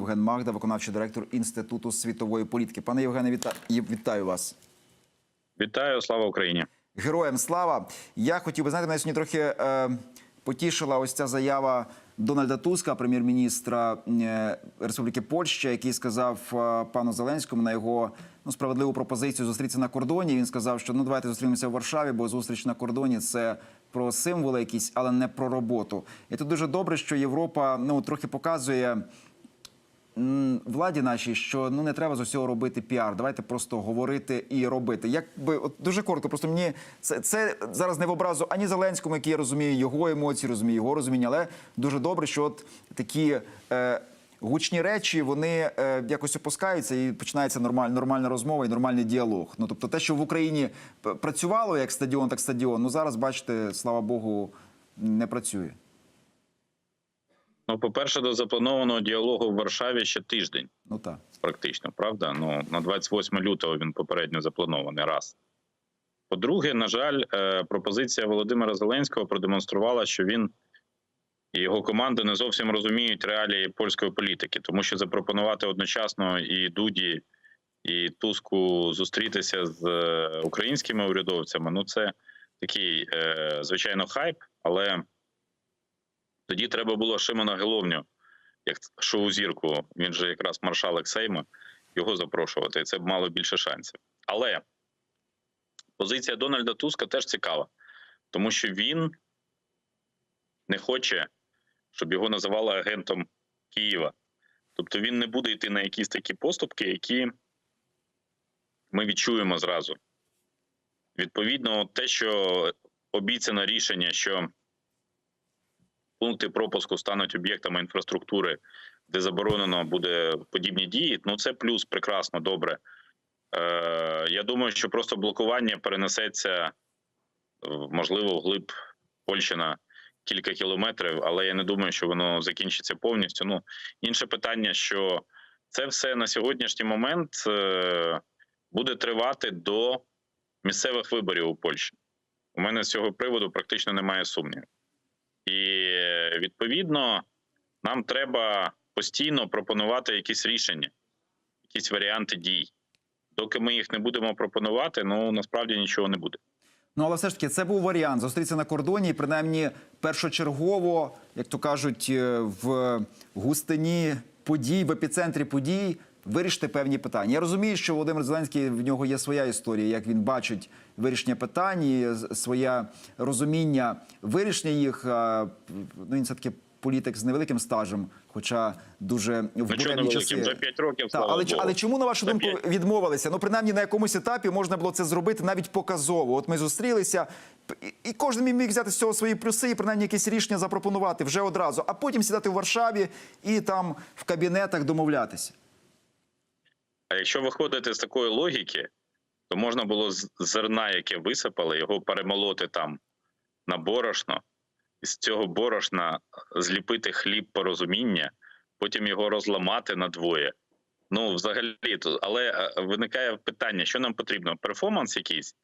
Євген Магда, виконавчий директор Інституту світової політики. Пане Євгене, віта... вітаю вас. Вітаю, слава Україні. Героям слава. Я хотів би знаєте, мене сьогодні трохи е, потішила ось ця заява Дональда Туска, прем'єр-міністра е, Республіки Польща, який сказав е, пану Зеленському на його ну, справедливу пропозицію зустрітися на кордоні. Він сказав, що ну давайте зустрінемося в Варшаві, бо зустріч на кордоні це про символи якісь, але не про роботу. І тут дуже добре, що Європа ну трохи показує. Владі нашій, що ну не треба з усього робити піар. Давайте просто говорити і робити. Якби от дуже коротко, просто мені це, це зараз не в образу ані Зеленському, який я розумію його емоції, розумію його розуміння, але дуже добре, що от такі е, гучні речі вони е, якось опускаються і починається нормаль, нормальна розмова і нормальний діалог. Ну тобто, те, що в Україні працювало як стадіон, так стадіон. Ну зараз бачите, слава Богу, не працює. Ну, по-перше, до запланованого діалогу в Варшаві ще тиждень, Ну так. практично, правда? Ну на 28 лютого він попередньо запланований. Раз. По-друге, на жаль, е, пропозиція Володимира Зеленського продемонструвала, що він і його команда не зовсім розуміють реалії польської політики, тому що запропонувати одночасно і Дуді, і Туску зустрітися з е, українськими урядовцями. Ну, це такий, е, звичайно, хайп, але тоді треба було Шимона Геловню, як шоу-зірку, він же якраз маршалок Сейма, його запрошувати, і це б мало більше шансів. Але позиція Дональда Туска теж цікава, тому що він не хоче, щоб його називали агентом Києва. Тобто він не буде йти на якісь такі поступки, які ми відчуємо зразу. Відповідно, те, що обіцяне рішення, що пункти пропуску стануть об'єктами інфраструктури, де заборонено буде подібні дії. Ну це плюс прекрасно, добре. Е, Я думаю, що просто блокування перенесеться, е, можливо, вглиб Польщі на кілька кілометрів, але я не думаю, що воно закінчиться повністю. Ну інше питання, що це все на сьогоднішній момент е, буде тривати до місцевих виборів у Польщі. У мене з цього приводу практично немає сумнівів. І відповідно нам треба постійно пропонувати якісь рішення, якісь варіанти дій. Доки ми їх не будемо пропонувати, ну насправді нічого не буде. Ну, але все ж таки, це був варіант зустрітися на кордоні, принаймні першочергово, як то кажуть, е, в густині подій, в епіцентрі подій вирішити певні питання. Я розумію, що Володимир Зеленський в нього є своя історія, як він бачить вирішення питань, і своє розуміння вирішення їх. Ну, він все таки політик з невеликим стажем, хоча дуже в Ну невеликим, часи. вже 5 років. Слава але, Богу. але чому, на вашу За думку, п'ять. відмовилися? Ну, принаймні, на якомусь етапі можна було це зробити навіть показово. От ми зустрілися, і, кожен міг- міг взяти з цього свої плюси і принаймні якісь рішення запропонувати вже одразу, а потім сідати в Варшаві і там в кабінетах домовлятися. А якщо виходити з такої логіки, то можна було з зерна, яке висипали, його перемолоти там на борошно, і з цього борошна зліпити хліб порозуміння, потім його розламати на двоє. Ну, взагалі, але е, виникає питання: що нам потрібно? Перформанс якийсь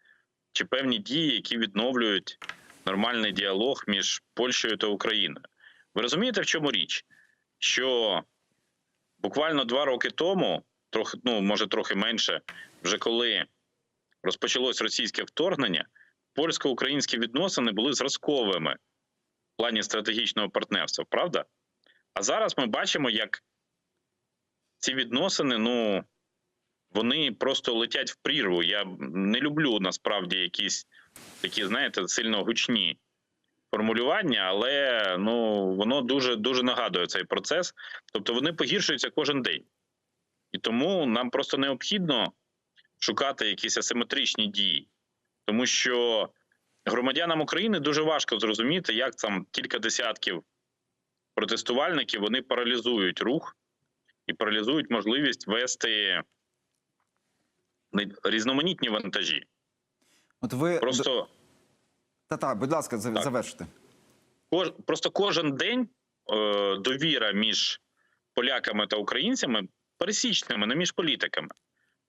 чи певні дії, які відновлюють нормальний діалог між Польщею та Україною? Ви розумієте, в чому річ? Що буквально два роки тому, трохи, ну може трохи менше, вже коли розпочалось російське вторгнення, польсько-українські відносини були зразковими в плані стратегічного партнерства, правда? А зараз ми бачимо, як ці відносини, ну вони просто летять в прірву. Я не люблю насправді якісь такі, знаєте, сильно гучні формулювання, але ну воно дуже дуже нагадує цей процес. Тобто вони погіршуються кожен день. І тому нам просто необхідно шукати якісь асиметричні дії, тому що громадянам України дуже важко зрозуміти, як там кілька десятків протестувальників вони паралізують рух і паралізують можливість вести різноманітні вантажі. От ви Просто та та, будь ласка, Так. завершите. кож, просто кожен день е, довіра між поляками та українцями пересічними, не між політиками,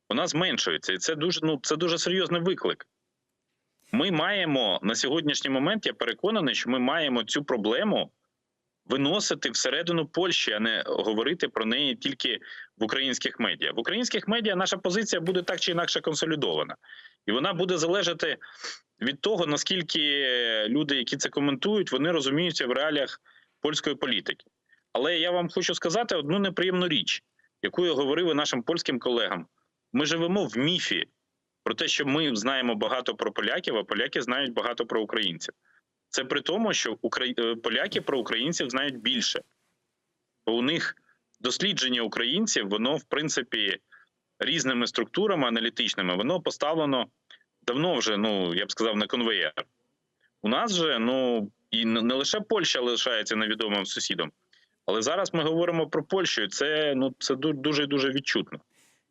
вона зменшується, і це дуже ну це дуже серйозний виклик. Ми маємо на сьогоднішній момент. Я переконаний, що ми маємо цю проблему виносити всередину Польщі, а не говорити про неї тільки в українських медіа. В українських медіа наша позиція буде так чи інакше консолідована, і вона буде залежати від того, наскільки люди, які це коментують, вони розуміються в реаліях польської політики. Але я вам хочу сказати одну неприємну річ, яку я говорив нашим польським колегам. Ми живемо в міфі про те, що ми знаємо багато про поляків, а поляки знають багато про українців. Це при тому, що е, поляки про українців знають більше, бо у них дослідження українців, воно в принципі різними структурами аналітичними, воно поставлено давно вже, ну я б сказав, на конвеєр. У нас же ну і не лише Польща лишається невідомим сусідом, але зараз ми говоримо про Польщу. і Це ну це ду- дуже дуже відчутно.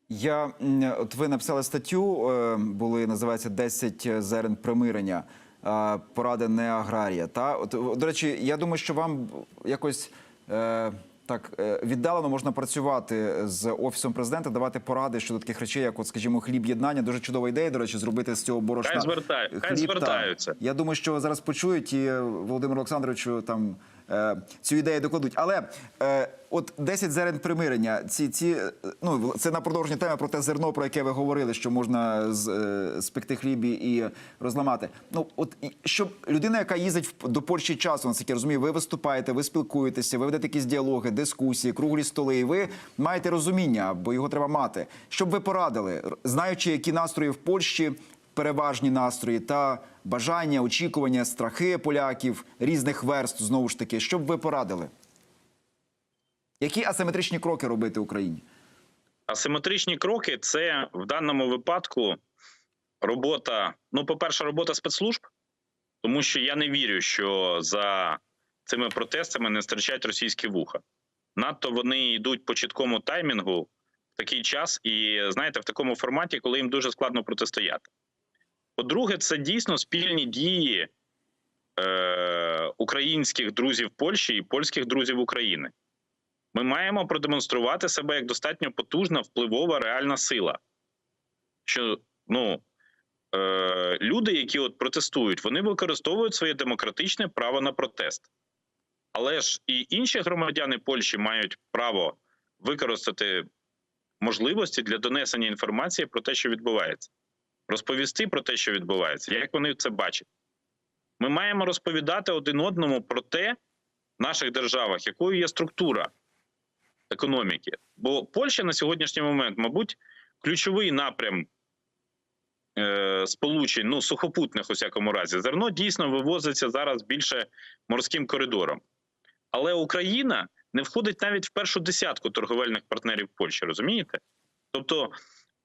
Я от ви написали статтю, е, були називається «10 зерен примирення. е, Поради не аграрія. Та от до речі, я думаю, що вам якось е, так е, віддалено можна працювати з офісом президента, давати поради щодо таких речей, як, от, скажімо, хліб єднання. Дуже чудова ідея. До речі, зробити з цього борошна. Хай хай хліб, та. звертаються. Я думаю, що зараз почують і Володимиру Олександровичу там цю ідею докладуть. Але е, от 10 зерен примирення. Ці ці е, ну це на продовження теми про те зерно, про яке ви говорили, що можна з, е, спекти хліб і розламати. Ну от щоб людина, яка їздить в- до Польщі часу, наскільки я розумію, ви виступаєте, ви спілкуєтеся, ви ведете якісь діалоги, дискусії, круглі столи. І ви маєте розуміння, бо його треба мати. Щоб ви порадили, знаючи, які настрої в Польщі переважні настрої та бажання, очікування, страхи поляків різних верств, знову ж таки, що б ви порадили? Які асиметричні кроки робити Україні? Асиметричні кроки це в даному випадку робота. Ну, по-перше, робота спецслужб, тому що я не вірю, що за цими протестами не стирчать російські вуха. Надто вони йдуть по чіткому таймінгу в такий час, і знаєте, в такому форматі, коли їм дуже складно протистояти. По-друге, це дійсно спільні дії е, українських друзів Польщі і польських друзів України. Ми маємо продемонструвати себе як достатньо потужна, впливова реальна сила. Що ну, е, люди, які от протестують, вони використовують своє демократичне право на протест. Але ж і інші громадяни Польщі мають право використати можливості для донесення інформації про те, що відбувається, розповісти про те, що відбувається, як вони це бачать. Ми маємо розповідати один одному про те в наших державах, якою є структура економіки. Бо Польща на сьогоднішній момент, мабуть, ключовий напрям е, сполучень, ну сухопутних у всякому разі, зерно дійсно вивозиться зараз більше морським коридором. Але Україна не входить навіть в першу десятку торговельних партнерів Польщі, розумієте? Тобто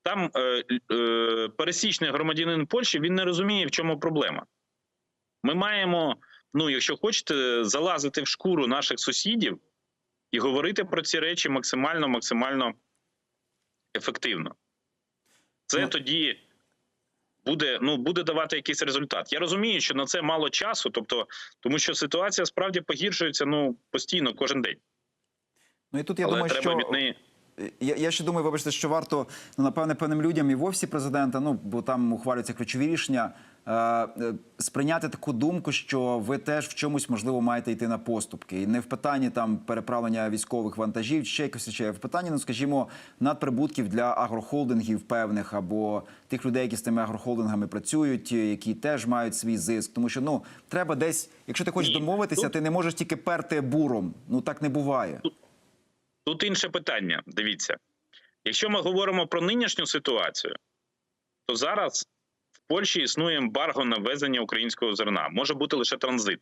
там е, е, пересічний громадянин Польщі він не розуміє, в чому проблема. Ми маємо, ну, якщо хочете, залазити в шкуру наших сусідів і говорити про ці речі максимально максимально ефективно. Це Ну. тоді буде, ну, буде давати якийсь результат. Я розумію, що на це мало часу, тобто, тому що ситуація справді погіршується ну, постійно, кожен день. Ну і тут я Але думаю, треба що від неї. Я, я ще думаю, вибачте, що варто ну, напевне певним людям і в офісі президента, ну бо там ухвалюються ключові рішення, е, е, сприйняти таку думку, що ви теж в чомусь можливо маєте йти на поступки, і не в питанні там переправлення військових вантажів, чи ще якось ще в питанні, ну скажімо, надприбутків для агрохолдингів певних або тих людей, які з тими агрохолдингами працюють, які теж мають свій зиск. Тому що ну треба десь, якщо ти хочеш домовитися, ти не можеш тільки перти буром. Ну так не буває. Тут інше питання. Дивіться, якщо ми говоримо про нинішню ситуацію, то зараз в Польщі існує ембарго на ввезення українського зерна. Може бути лише транзит.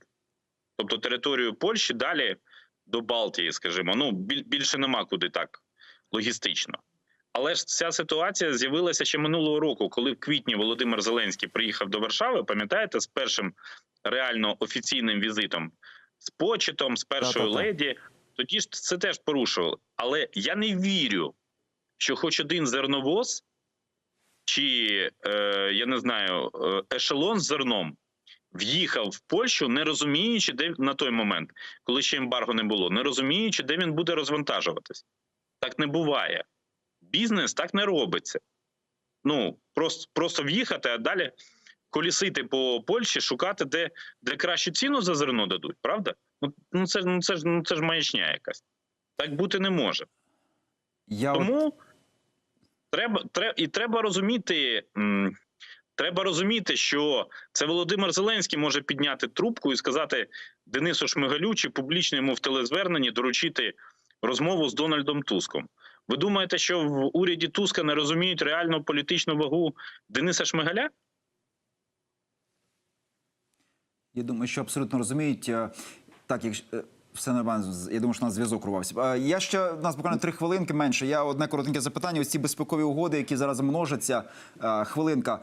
Тобто територію Польщі далі до Балтії, скажімо, ну більше нема куди так логістично. Але ж ця ситуація з'явилася ще минулого року, коли в квітні Володимир Зеленський приїхав до Варшави. Пам'ятаєте, з першим реально офіційним візитом, з почетом, з першою Та-та-та. леді. Тоді ж це теж порушували. Але я не вірю, що хоч один зерновоз чи е, я не знаю, е, ешелон з зерном в'їхав в Польщу, не розуміючи, де на той момент, коли ще ембарго не було, не розуміючи, де він буде розвантажуватись. Так не буває. Бізнес так не робиться. Ну просто, просто в'їхати, а далі колісити по Польщі, шукати, де, де кращу ціну за зерно дадуть, правда? Ну, ну це ну це ж ну це ж маячня якась. Так бути не може. Я от- Тому треба, треба і треба розуміти. м, Треба розуміти, що це Володимир Зеленський може підняти трубку і сказати Денису Шмигалю чи публічно йому в телезверненні доручити розмову з Дональдом Туском. Ви думаєте, що в уряді Туска не розуміють реальну політичну вагу Дениса Шмигаля? Я думаю, що абсолютно розуміють. Е, Так, якщо е, все нормально, я думаю, що у нас зв'язок урвався. Е, Я ще у нас буквально три хвилинки менше. Я одне коротеньке запитання. Ось ці безпекові угоди, які зараз множаться. Хвилинка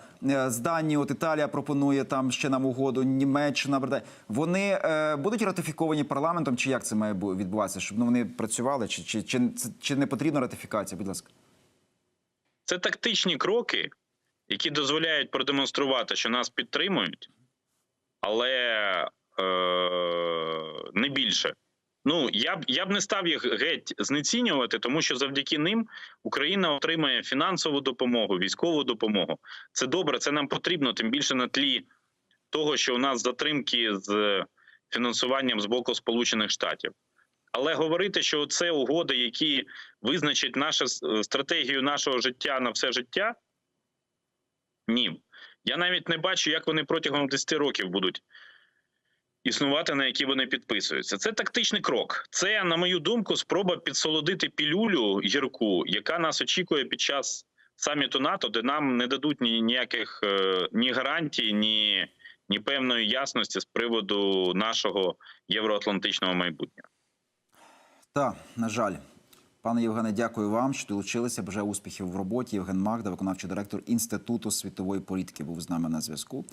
з Данії, от Італія пропонує там ще нам угоду. Німеччина Британія. Вони будуть ратифіковані парламентом, чи як це має відбуватися? Щоб ну, вони працювали, чи, чи, чи, чи не потрібна ратифікація? Будь ласка. Це тактичні кроки, які дозволяють продемонструвати, що нас підтримують, але е, не більше. Ну я б я б не став їх геть знецінювати, тому що завдяки ним Україна отримає фінансову допомогу, військову допомогу. Це добре, це нам потрібно, тим більше на тлі того, що у нас затримки з фінансуванням з боку Сполучених Штатів. Але говорити, що це угоди, які визначать нашу стратегію нашого життя на все життя, ні. Я навіть не бачу, як вони протягом 10 років будуть існувати, на які вони підписуються. Це тактичний крок. Це, на мою думку, спроба підсолодити пілюлю гірку, яка нас очікує під час саміту НАТО, де нам не дадуть ні ніяких е, ні гарантій, ні, ні певної ясності з приводу нашого євроатлантичного майбутнього. Так, на жаль. Пане Євгене, дякую вам, що долучилися. Бажаю успіхів в роботі. Євген Магда, виконавчий директор Інституту світової політики, був з нами на зв'язку.